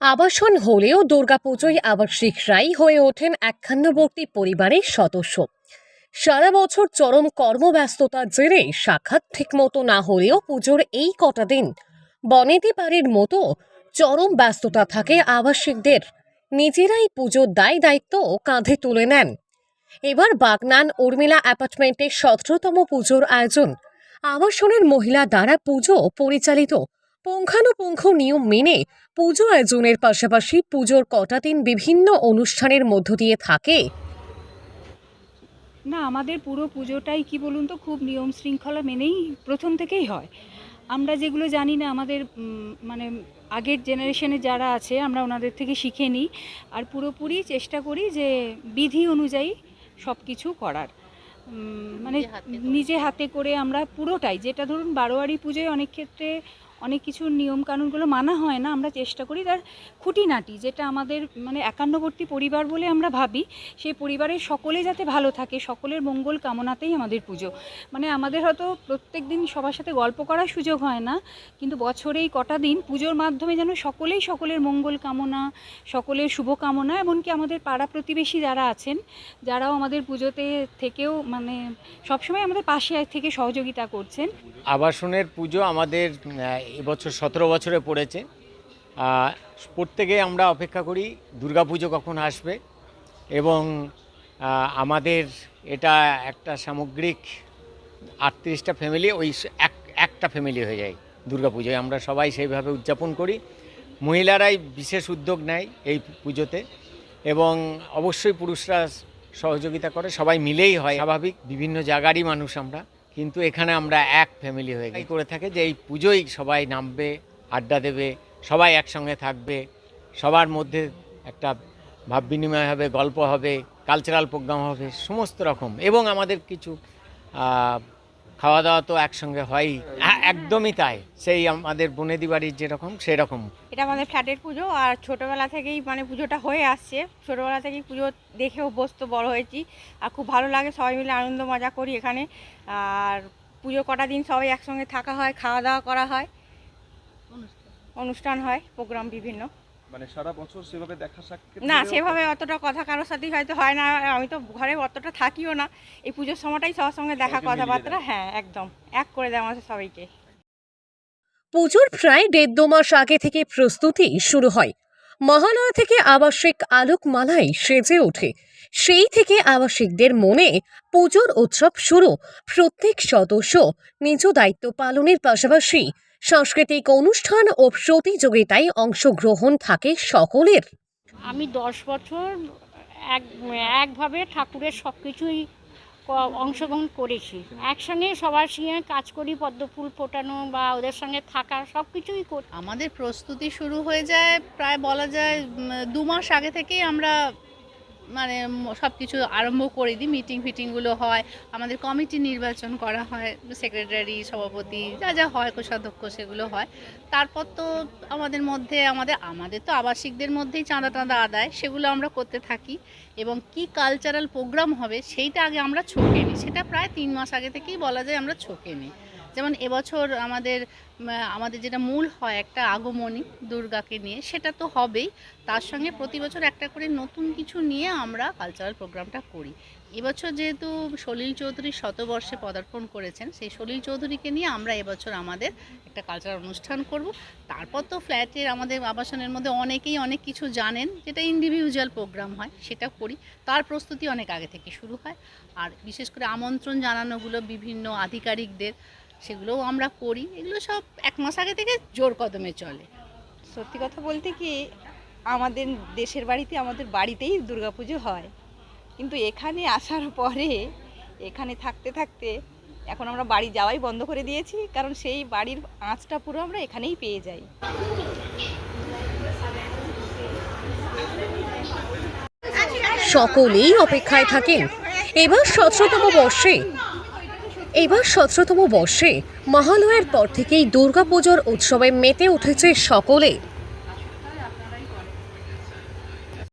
আবাসন হলেও দুর্গাপুজোয় আবাসিকরাই হয়ে ওঠেন একখান্নবর্তী পরিবারের সদস্য। সারা বছর চরম কর্মব্যস্ততার জেরে সাক্ষাৎ ঠিকমতো না হলেও পুজোর এই কটা দিন বনেদি বাড়ির মতো চরম ব্যস্ততা থাকে আবাসিকদের। নিজেরাই পুজোর দায় দায়িত্ব কাঁধে তুলে নেন। এবার বাগনান উর্মিলা অ্যাপার্টমেন্টের সতেরোতম পুজোর আয়োজন। আবাসনের মহিলা দ্বারা পুজো পরিচালিত পুঙ্খানুপুঙ্খ নিয়ম মেনে পুজো আয়োজনের পাশাপাশি পুজোর কটা দিন বিভিন্ন অনুষ্ঠানের মধ্য দিয়ে থাকে? না আমাদের পুরো পুজোটাই কি বলুন তো খুব নিয়ম শৃঙ্খলা মেনেই প্রথম থেকেই হয়। আমরা যেগুলো জানি না আমাদের মানে আগের জেনারেশনে যারা আছে আমরা ওনাদের থেকে শিখে নিই আর পুরোপুরি চেষ্টা করি যে বিধি অনুযায়ী সব কিছু করার মানে নিজে হাতে করে আমরা পুরোটাই যেটা ধরুন বারোয়ারি পুজোয় অনেক ক্ষেত্রে অনেক কিছু নিয়ম কানুনগুলো মানা হয় না, আমরা চেষ্টা করি তার খুঁটিনাটি, যেটা আমাদের মানে একান্নবর্তী পরিবার বলে আমরা ভাবি। সেই পরিবারের সকলে যাতে ভালো থাকে, সকলের মঙ্গল কামনাতেই আমাদের পুজো। মানে আমাদের হয়তো প্রত্যেক দিন সবার সাথে গল্প করার সুযোগ হয় না, কিন্তু বছরেই কটা দিন পুজোর মাধ্যমে যেন সকলেই সকলের মঙ্গল কামনা, সকলের শুভকামনা এমনকি আমাদের পাড়া প্রতিবেশী যারা আছেন, যারাও আমাদের পুজোতে থেকেও মানে সবসময় আমাদের পাশে থেকে সহযোগিতা করছেন। আবাসনের পুজো আমাদের এবছর সতেরো বছরে পড়েছে। প্রত্যেকে আমরা অপেক্ষা করি দুর্গাপুজো কখন আসবে এবং আমাদের এটা একটা সামগ্রিক আটত্রিশটা ফ্যামিলি ওই এক, একটা ফ্যামিলি হয়ে যায় দুর্গাপুজোয় আমরা সবাই সেইভাবে উদযাপন করি। মহিলারাই বিশেষ উদ্যোগ নেয় এই পুজোতে এবং অবশ্যই পুরুষরা সহযোগিতা করে। সবাই মিলেই হয়। স্বাভাবিক বিভিন্ন জায়গারই মানুষ আমরা। কিন্তু এখানে আমরা এক ফ্যামিলি হয়ে গেছি। করে থাকে যে এই পুজোই সবাই নামবে, আড্ডা দেবে, সবাই একসঙ্গে থাকবে, সবার মধ্যে একটা ভাব বিনিময় হবে, গল্প হবে কালচারাল প্রোগ্রাম হবে, সমস্ত রকম। এবং আমাদের কিছু খাওয়া দাওয়া তো একসঙ্গে হয়ই। হ্যাঁ, একদমই তাই। সেই আমাদের বনেদি বাড়ির যেরকম সেরকম। এটা আমাদের ফ্ল্যাটের পুজো আর ছোটোবেলা থেকেই মানে পুজোটা হয়ে আসছে। ছোটোবেলা থেকেই পুজো দেখে অভ্যস্ত বড় হয়েছি আর খুব ভালো লাগে। সবাই মিলে আনন্দ মজা করি এখানে। আর পুজো কটা দিন সবাই একসঙ্গে থাকা হয় খাওয়া দাওয়া করা হয়। অনুষ্ঠান হয় প্রোগ্রাম বিভিন্ন। মানে সারা বছর সেভাবে দেখা সাক্ষাৎ না সেভাবে অতটা কথা কারোর সাথেই হয়তো হয় না। আমি তো ঘরে অতটা থাকিও না। এই পুজোর সময়টাই সবার সঙ্গে দেখা কথাবার্তা। হ্যাঁ একদম। এক করে দেয় আমাদের সবাইকে। পুজোর প্রায় দেড় দু মাস আগে থেকে প্রস্তুতি শুরু হয়। মহালয়া থেকে আবাসিক আলোকমালায় সেজে ওঠে। সেই থেকে আবাসিকদের মনে পুজোর উৎসব শুরু। প্রত্যেক সদস্য নিজ দায়িত্ব পালনের পাশাপাশি সাংস্কৃতিক অনুষ্ঠান ও প্রতিযোগিতায় অংশগ্রহণ থাকে সকলের। আমি দশ বছর এক একভাবে ঠাকুরের সব কিছুই অংশগ্রহণ করেছি। একসঙ্গে সবার সঙ্গে কাজ করি পদ্ম ফুল ফোটানো বা ওদের সঙ্গে থাকা সব কিছুই করি আমাদের প্রস্তুতি শুরু হয়ে যায় প্রায় বলা যায় দু মাস আগে থেকেই আমরা মানে সব কিছু আরম্ভ করে দিই মিটিং ফিটিংগুলো হয়, আমাদের কমিটি নির্বাচন করা হয় সেক্রেটারি সভাপতি, যা যা হয়, কোষাধ্যক্ষ সেগুলো হয়। তারপর তো আমাদের মধ্যে, আমাদের আমাদের তো আবাসিকদের মধ্যেই চাঁদা টাঁদা আদায়, সেগুলো আমরা করতে থাকি। এবং কি কালচারাল প্রোগ্রাম হবে, সেইটা আগে আমরা ছকে নিই। সেটা প্রায় তিন মাস আগে থেকেই বলা যায় আমরা ছকে নিই। যেমন এবছর আমাদের আমাদের যেটা মূল হয় একটা আগমনী দুর্গাকে নিয়ে, সেটা তো হবেই। তার সঙ্গে প্রতি বছর একটা করে নতুন কিছু নিয়ে আমরা কালচারাল প্রোগ্রামটা করি। এবছর যেহেতু সলিল চৌধুরী শতবর্ষে পদার্পণ করেছেন, সেই সলিল চৌধুরীকে নিয়ে আমরা এবছর আমাদের একটা কালচারাল অনুষ্ঠান করব। তারপর তো ফ্ল্যাটের, আমাদের আবাসনের মধ্যে অনেকেই অনেক কিছু জানেন, যেটা ইন্ডিভিজুয়াল প্রোগ্রাম হয়, সেটা করি। তার প্রস্তুতি অনেক আগে থেকে শুরু হয়। আর বিশেষ করে আমন্ত্রণ জানানোগুলো বিভিন্ন আধিকারিকদের সেগুলোও আমরা করি। এগুলো সব এক মাস আগে থেকে জোর কদমে চলে। সত্যি কথা বলতে কি আমাদের দেশের বাড়িতে আমাদের বাড়িতেই দুর্গাপুজো হয়। কিন্তু এখানে আসার পরে এখানে থাকতে থাকতে এখন আমরা বাড়ি যাওয়াই বন্ধ করে দিয়েছি কারণ সেই বাড়ির আঁচটা পুরো আমরা এখানেই পেয়ে যাই। সকলেই অপেক্ষায় থাকেন। এবার সতেরোতম বর্ষে এবার সতেরোতম বর্ষে মহালয়ার পর থেকেই দুর্গাপুজোর উৎসবে মেতে উঠেছে সকলে।